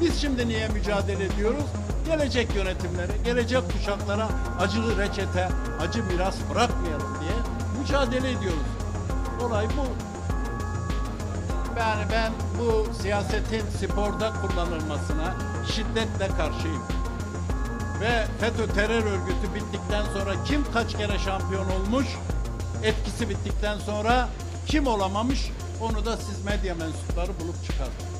Biz şimdi niye mücadele ediyoruz? Gelecek yönetimlere, gelecek kuşaklara acılı reçete, acı miras bırakmayalım diye mücadele ediyoruz. Olay bu. Yani ben bu siyasetin sporda kullanılmasına şiddetle karşıyım. Ve FETÖ terör örgütü bittikten sonra kim kaç kere şampiyon olmuş, etkisi bittikten sonra kim olamamış onu da siz medya mensupları bulup çıkartın.